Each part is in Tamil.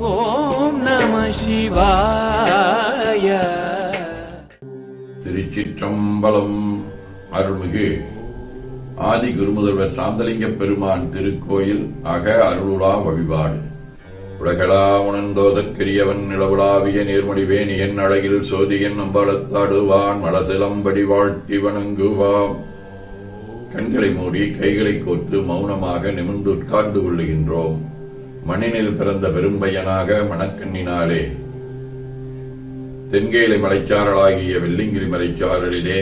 ஓம் நம சிவாய. திருச்சிற்றம்பலம் அருள்மிகு ஆதி குருமுதல்வர் சாந்தலிங்க பெருமான் திருக்கோயில் அக அருளுலா வழிபாடு. உலகளா உணர்ந்தோதற்கரியவன் நிலவுலாவிய நேர்மடிவேன் என் அழகில் சோதியன் அம்பலத்தாடுவான் மலசிலம்படி வாழ்த்தி வணங்குவாம். கண்களை மூடி கைகளை கோர்த்து மௌனமாக நிமிர்ந்து உட்கார்ந்து கொள்ளுகின்றோம். மண்ணினில் பிறந்த பெரும்பையனாக மணக்கண்ணினாலே. தென்கேலை மலைச்சாரலாகிய வெள்ளிங்கிரி மலைச்சாரலிலே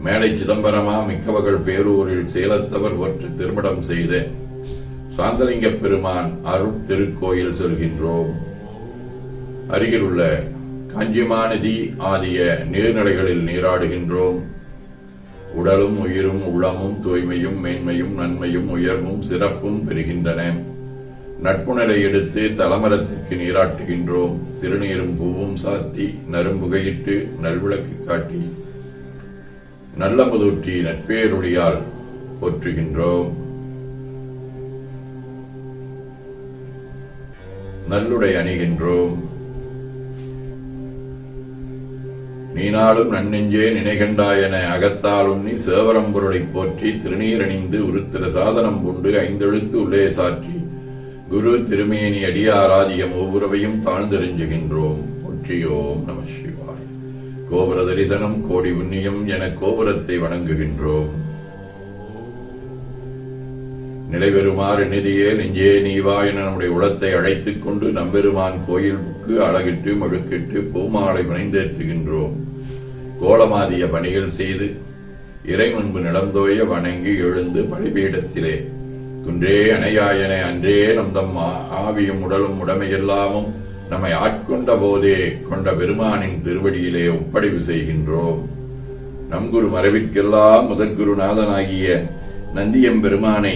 மேலை சிதம்பரமா மிக்கவர்கள் பேரூரில் சேலத்தவர் ஒற்று திருமணம் செய்த சாந்தலிங்க பெருமான் அருள் திருக்கோயில் செல்கின்றோம். அருகிலுள்ள காஞ்சிமாநதி ஆகிய நீர்நிலைகளில் நீராடுகின்றோம். உடலும் உயிரும் உள்ளமும் தூய்மையும் மேன்மையும் நன்மையும் உயர்வும் சிறப்பும் பெறுகின்றன. நட்புணரை எடுத்து தலமரத்திற்கு நீராட்டுகின்றோம். திருநீரும் பூவும் சாத்தி நரும்புகையிட்டு நல்விளக்கு காட்டி நல்ல முதூட்டி நட்பேருடையால் போற்றுகின்றோம். நல்லுடை அணிகின்றோம். நீனாலும் நன்னெஞ்சே நினைகண்டாயன அகத்தாலும் நீ சேவரம்பொருளைப் போற்றி திருநீரணிந்து உருத்திர சாதனம் கொண்டு ஐந்தெழுத்து உள்ளே சாற்றி. குரு திருமேனி அடியாராதியம் ஒவ்வொருவையும் தாழ்ந்தெறிஞ்சுகின்றோம். ஒற்றியோம் நம சிவாய். கோபுர தரிசனம் கோடி உண்ணியம் என கோபுரத்தை வணங்குகின்றோம். நிலைபெறுமாறு நிதியே நெஞ்சே நீவா என நம்முடைய உளத்தை அழைத்துக் கொண்டு நம்பெருமான் கோயிலுக்கு அழகிட்டு மழுக்கிட்டு பூமாலை வினைந்தேற்றுகின்றோம் கோலமாதிய பணிகள் செய்து இறை முன்பு நிலந்தோய வணங்கி எழுந்து பலிபீடத்திலே குன்றே அணையாயன அன்றே நம் தம் ஆ- ஆவியும் உடலும் உடமையெல்லாமும் நம்மை ஆட்கொண்ட போதே கொண்ட பெருமானின் திருவடியிலே ஒப்படைவு செய்கின்றோம். நம் குரு மரபிற்கெல்லாம் முதற்குருநாதனாகிய நந்தியம் பெருமானை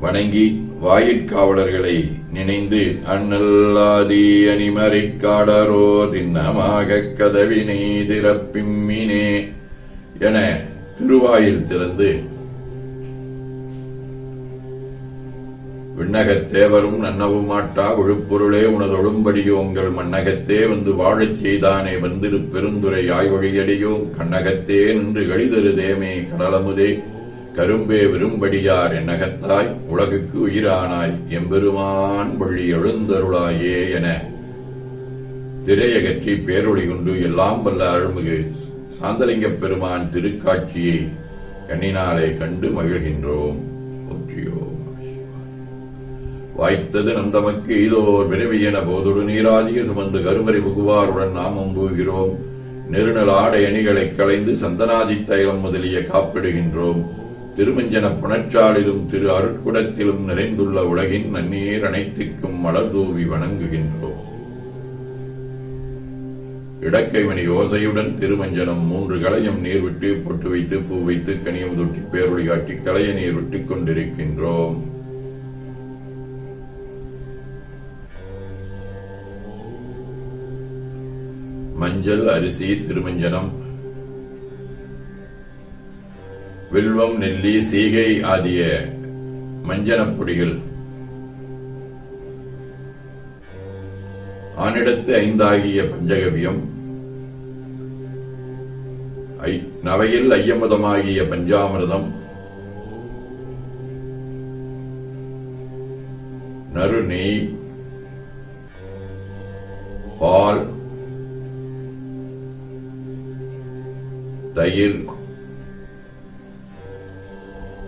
வணங்கி வாயிற்காவலர்களை நினைந்து அண்ணல்லாதி அணிமறைக் காடரோ திண்ணமாக கதவினை திறப்பிம்மினே என திருவாயில் திறந்து விண்ணகத் தேவரும் நன்னவும் மாட்டா விழுப்பொருளே உனதொழும்படியோங்கள் மண்ணகத்தே வந்து வாழச் செய்தானே வந்திரு பெருந்துரை ஆய்வழியடியோம் கண்ணகத்தே நின்று கழிதரு தேமே கடலமுதே. கரும்பே விரும்படியார் என்னகத்தாய் உலகுக்கு உயிரானாய் எம்பெருமான் வழி எழுந்தருளாயே என. திரையகற்றி பேரொழி கொண்டு எல்லாம் வல்ல அருள்மிகு சாந்தலிங்கப் பெருமான் திருக்காட்சியை கண்ணினாலே கண்டு மகிழ்கின்றோம். வாய்த்தது நம் தமக்கு இதோர் விரைவியன போதொடு நீராதிய சுமந்து கருமறை புகுவாருடன் நாமும் போகிறோம். நெருநல் ஆடை அணிகளை களைந்து சந்தனாதி தைலம் முதலிய காப்பிடுகின்றோம். திருமஞ்சன புணர்ச்சாலிலும் திரு அருட்குடத்திலும் நிறைந்துள்ள உலகின் நன்னீர் அனைத்திற்கும் மலர் தூவி வணங்குகின்றோம். இடக்கைமணி ஓசையுடன் திருமஞ்சனம் மூன்று களையம் நீர் விட்டு பொட்டு வைத்து பூ வைத்து கனியம் தொட்டி பேரொழி காட்டி களைய நீர் விட்டுக் கொண்டிருக்கின்றோம். மஞ்சள் அரிசி திருமஞ்சனம். வில்வம் நெல்லி சீகை ஆகிய மஞ்சனப்பொடிகள் ஆனிடத்து ஐந்தாகிய பஞ்சகவியம். நவையில் ஐயமுதமாகிய பஞ்சாமிரதம். நறுநெய் பால் தயிர்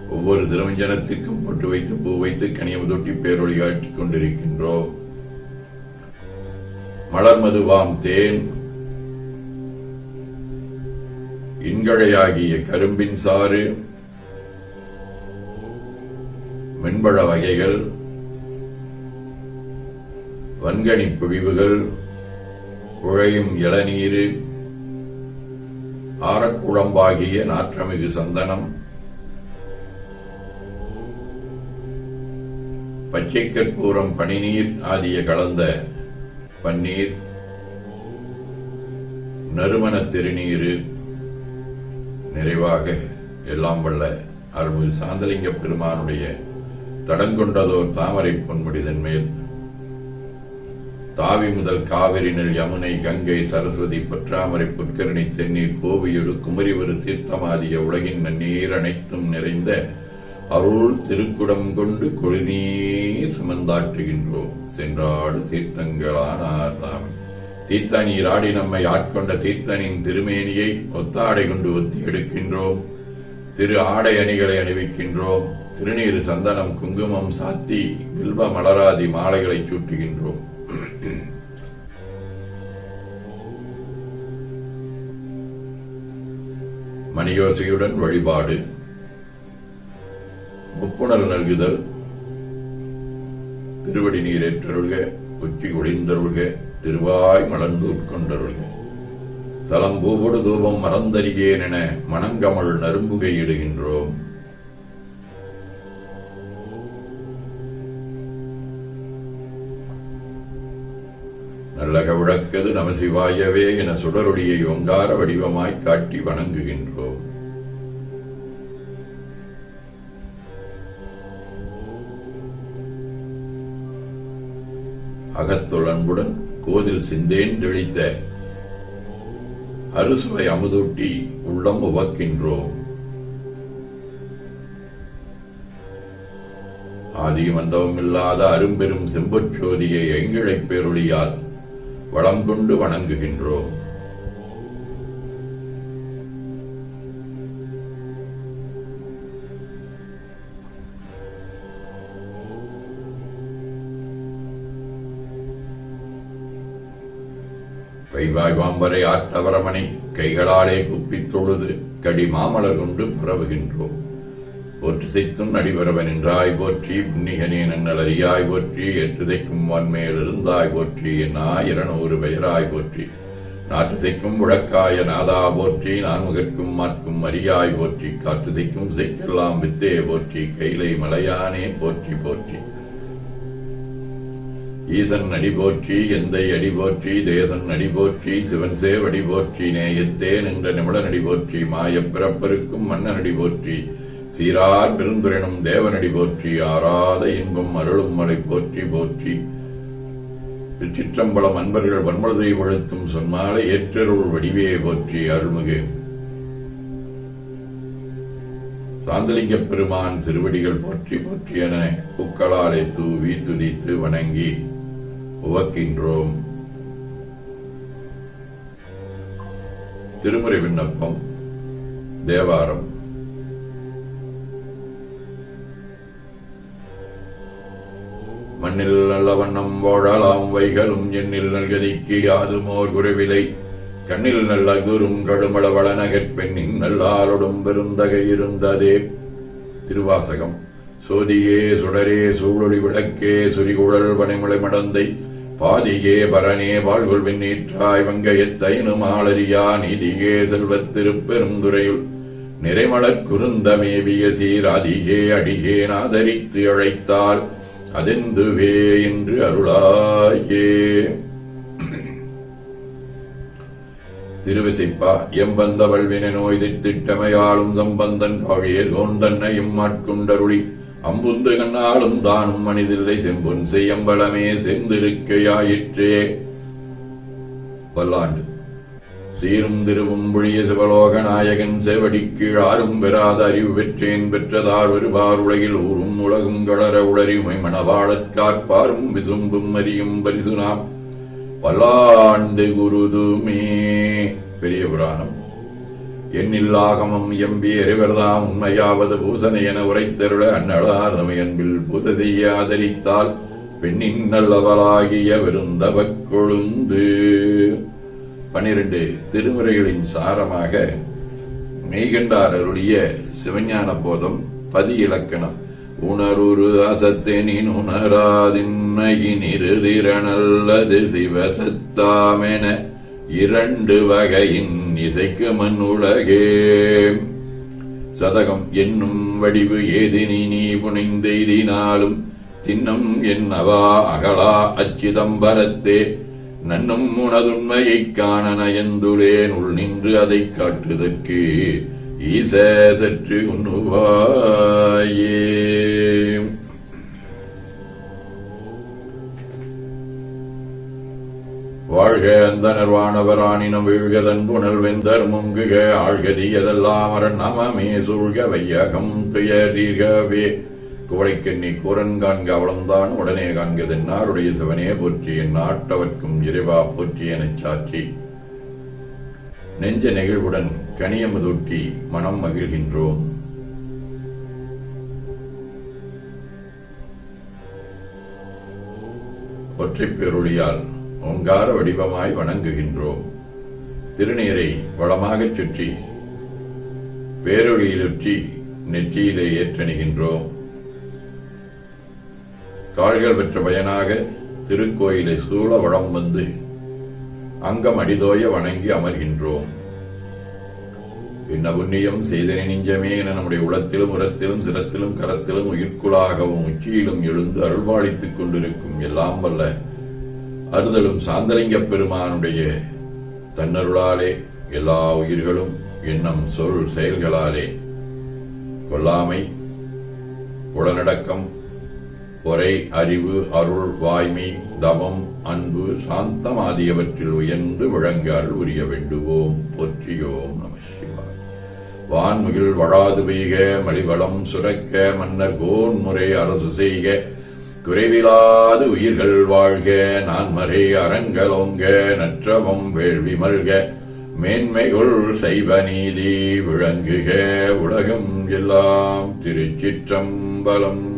ஒவ்வொரு திரவிஞ்சனத்திற்கும் பொட்டு வைத்து பூ வைத்து கனியம் தொட்டி பேரொழி காட்டிக் கொண்டிருக்கின்றோம் மலர் மதுவாம் தேன் இன்கழையாகிய கரும்பின் சாறு மென்பழ வகைகள் வன்கணி புழிவுகள் உழையும் இளநீரு ஆரக்குழம்பாகிய நாற்றமிகு சந்தனம். பச்சை கற்பூரம் பனிநீர் ஆகிய கலந்த பன்னீர். நறுமண திருநீர் நிறைவாக எல்லாம் வல்ல அருள்மிகு சாந்தலிங்க பெருமானுடைய தடங்கொண்டதோர் தாமரை பொன்முடிதன் மேல் தாவி முதல் காவிரி நெல் யமுனை கங்கை சரஸ்வதி பற்றாமரை புற்கரணி தென்னீர் கோவியொடு குமரிவரு தீர்த்தமாதிய உலகின் நீர் அனைத்தும் நிறைந்த அருள் திருக்குடம் கொண்டு கொழுநீர் சுமந்தாட்டுகின்றோம் சென்றாடு தீர்த்தங்களானார் தாம். தீர்த்த ஆடி நம்மை ஆட்கொண்ட தீர்த்தனின் திருமேனியை ஒத்தாடை கொண்டு ஒத்தி எடுக்கின்றோம். திரு ஆடை அணிகளை அணிவிக்கின்றோம். திருநீர் சந்தனம் குங்குமம் சாத்தி வில்வ மலராதி மாலைகளை சூட்டுகின்றோம். மணியோசையுடன் வழிபாடு முப்புணர் நல்குதல் திருவடி நீரேற்றருள்க உச்சி ஒளிந்தருள்க திருவாய் மலர்ந்து உட்கொண்டருள்க தலம் பூபொடு தூபம் மறந்தறியேன் என மணங்கமல் நரும்புகை நல்லக விளக்கது நமசிவாயவே என சுடரொடியை ஒங்கார வடிவமாய் காட்டி வணங்குகின்றோம். அகத்துளன்புடன் கோதில் சிந்தேன் தெளித்த அறுசுவை அமுதூட்டி உள்ளம் உவக்கின்றோம். ஆதிமந்தவம் இல்லாத அரும்பெரும் செம்பொற்றோதியை எங்கிழைப் பேருளியால் வளம் கொண்டு வணங்குகின்றோம் கைவாய் வாம்பரை ஆர்த்தவரமனை கைகளாலே குப்பித் தொழுது கடி மாமலர் கொண்டு பரவுகின்றோம். போற்று செய்த்தும் நடிபரவன் என்றாய் போற்றி புன்னிகனே நன்னல் அறியாய் போற்றி எட்டு செய்க்கும் வன்மேல் இருந்தாய் போற்றி என் ஆயிரநூறு பெயராய் போற்றி நாட்டு செய்க்கும் நாதா போற்றி நான்முகற்கும் மாற்கும் அரியாய் போற்றி காற்று செக்கெல்லாம் வித்தே போற்றி கைலை மலையானே போற்றி போற்றி ஈசன் அடி போற்றி எந்தை அடி போற்றி தேசன் அடி போற்றி சிவன் சேவடி போற்றி நேயத்தே நின்ற நிமிட நடி போற்றி மாயப் பிறப்பருக்கும் மன்னன் அடி போற்றி சீரார் பெருந்துரைனும் தேவனடி போற்றி ஆராத இன்பம் அருளும் மலை போற்றி போற்றி. திருச்சிற்றம்பலம் அன்பர்கள் வன்மலதை வழுத்தும் சொன்னாலே ஏற்றருள் வடிவே போற்றி அருள்மிகு. சாந்தலிங்க பெருமான் திருவடிகள் போற்றி போற்றி என பூக்களாலே தூவி துதித்து வணங்கி உவக்கின்றோம். திருமுறை விண்ணப்பம் தேவாரம். மண்ணில் நல்ல வண்ணம் வாழலாம் வைகளும் எண்ணில் நல்கதிக்கு யாதுமோர் குறைவிலை கண்ணில் நல்ல குரும் கடுமள வளநகற் பெண்ணின் நல்லாரொடும் பெருந்தகை இருந்ததே. திருவாசகம். சோதியே சுடரே சூழொளி விளக்கே சுரிகுழல் பனைமுளை மடந்தை. பாதியே பரனே வாழ்கொள் வெண்ணீற்றாய் வங்கயத்தைனு மாளரியா நீதியே செல்வத் திருப்பெருந்துறையுள் நிறைமலக் குருந்தமேவிய சீராதிகே அடிகே நாதரித்து அழைத்தாள். அதெந்துவே என்று அருளாயே. திருவிசைப்பா எம்பந்த வல்வின நோய் திட்டமையாளும் சம்பந்தன் காழியர் கோந்தன்னையும் மாட்கொண்டருளி அம்புந்து கண்ணாலும் தானும் மனிதில்லை செம்பொன் செய்யம்பலமே சேர்ந்திருக்கையாயிற்றே பல்லாண்டு சீரும் திருவும் புழிய சிவலோக நாயகன் செவடிக்கு ஆறும் பெறாத அறிவு பெற்றேன் பெற்றதார் வருவார் உலகில் ஊரும் உலகும் கலர உளறிமை மணவாழற் காற்பாரும் விசும்பும் அறியும் பரிசுனாம். பல்லாண்டு குருதுமே. பெரிய புராணம். எண்ணில் ஆகமம் எம்பி அறிவர்தாம் உண்மையாவது பூசனை என உரைத்தருள அந்நடார் அன்பில் பூச செய்ய ஆதரித்தால் பெண்ணின் நல்லவளாகிய விருந்தவக் கொழுந்து. பனிரெண்டு திருமுறைகளின் சாரமாக மெய்கண்டார் அருடைய சிவஞான போதம் பதி இலக்கணம் உணருரு அசத்தெனின் உணராதின்மையின் இருதிரணல்லது சிவசத்தாமென இரண்டு வகையின் இசைக்கு மண் உலகே. சதகம் என்னும் வடிவு ஏதினி நீ புனைந்தெய்தினாலும் தின்னம் என்னவா அகலா அச்சிதம்பரத்தே. நன்னும் உனதுண்மையைக் காண நயந்துளேன். உள் நின்று அதை காட்டுதற்கு ஈச சற்று உண்ணுவாயே. வாழ்க அந்த நிர்வாணவராணினம் வீழ்க புனல் வெந்தர் முங்குக ஆழ்கதியதெல்லாம் அரண் நமமே சூழ்க வையகம் துயதீர்கவே தீர்கவே கூரன் காண்க அவளம்தான் உடனே காண்கதென்னாருடைய சிவனே போற்றி என் நாட்டவர்க்கும் இறைவா போற்றி எனச் சாற்றி. நெஞ்ச நெகிழ்வுடன் கனியமுதூட்டி மனம் மகிழ்கின்றோம். ஒற்றைப் பெருளியால் ஓங்கார வடிவமாய் வணங்குகின்றோம். திருநீரை வளமாகச் சுற்றி பேரொழியிலுற்றி நெற்றியிலே ஏற்றணிகின்றோம். கால்கள் பெற்ற பயனாக திருக்கோயிலை சூழ வளம் வந்து அங்கம் அடிதோய வணங்கி அமர்கின்றோம். என்ன புண்ணியம் செய்தனை நெஞ்சமே என நம்முடைய உளத்திலும் உரத்திலும் சிரத்திலும் கரத்திலும் உயிர்க்குளாகவும் உச்சியிலும் எழுந்து அருள்பாலித்துக் கொண்டிருக்கும் எல்லாம் வல்ல அறுதலும் சாந்தலிங்கப் பெருமானுடைய தன்னருளாலே எல்லா உயிர்களும் எண்ணம் சொல் செயல்களாலே. கொல்லாமை புலனடக்கம் பொறை அறிவு அருள் வாய்மை தவம் அன்பு சாந்தம் ஆகியவற்றில் உயர்ந்து விளங்கால் உரிய வேண்டுவோம். போற்றியோம் நம சிவாய் வான்முகில் வழாது பெய்க மலிவளம் சுரக்க மன்னர் கோன்முறை அரசு செய்க. குறைவிலாது உயிர்கள் வாழ்க நான்மறை அறங்கலோங்க நற்றவம் வேள்வி மல்க. மேன்மைகுள் செய்வ நீதி விளங்குக உலகம் எல்லாம் திருச்சிற்றம்பலம்.